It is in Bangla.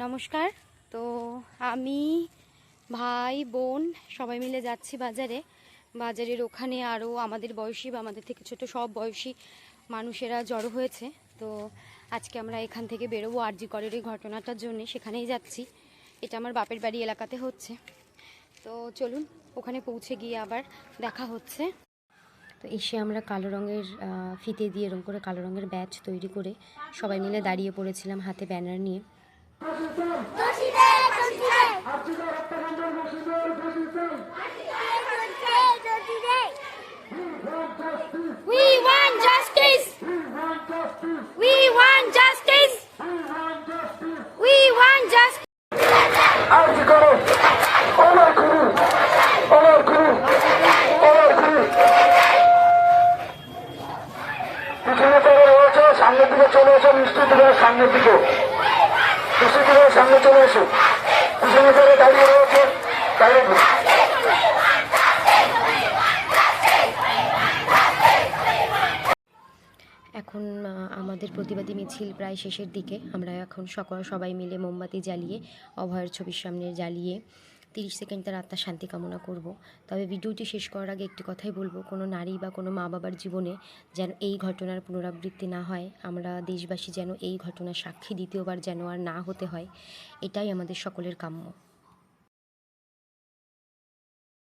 নমস্কার। তো আমি ভাই, বোন সবাই মিলে যাচ্ছি বাজারে। বাজারের ওখানে আরও আমাদের বয়সী বা আমাদের থেকে ছোট সব বয়সী মানুষেরা জড়ো হয়েছে। তো আজকে আমরা এখান থেকে বেরোবো আরজি করের এই ঘটনাটার জন্য। সেখানেই যাচ্ছি। এটা আমার বাপের বাড়ি এলাকাতে হচ্ছে। তো চলুন, ওখানে পৌঁছে গিয়ে আবার দেখা হচ্ছে। তো এসে আমরা কালো রঙের ফিতে দিয়ে এরকম করে কালো রঙের ব্যাচ তৈরি করে সবাই মিলে দাঁড়িয়ে পড়েছিলাম হাতে ব্যানার নিয়ে। We want justice! We want justice! We want justice! আজ করো অমর করু অমর করু অমর করু পিছনে চলে রয়েছে, সামনের দিকে চলে এসো মিষ্টি দিকে সামনের দিকে সামনে চলে এসো। পিছনে চলে দাঁড়িয়ে রয়েছে এখন আমাদের প্রতিবাদী মিছিল প্রায় শেষের দিকে। আমরা এখন সকল, সবাই মিলে মোমবাতি জ্বালিয়ে, অভয়ের ছবির সামনে জ্বালিয়ে তিরিশ সেকেন্ড তার আত্মার শান্তি কামনা করব। তবে ভিডিওটি শেষ করার আগে একটি কথাই বলব, কোনো নারী বা কোনো মা বাবার জীবনে যেন এই ঘটনার পুনরাবৃত্তি না হয়, আমরা দেশবাসী যেন এই ঘটনার সাক্ষী দ্বিতীয়বার যেন আর না হতে হয়, এটাই আমাদের সকলের কাম্য।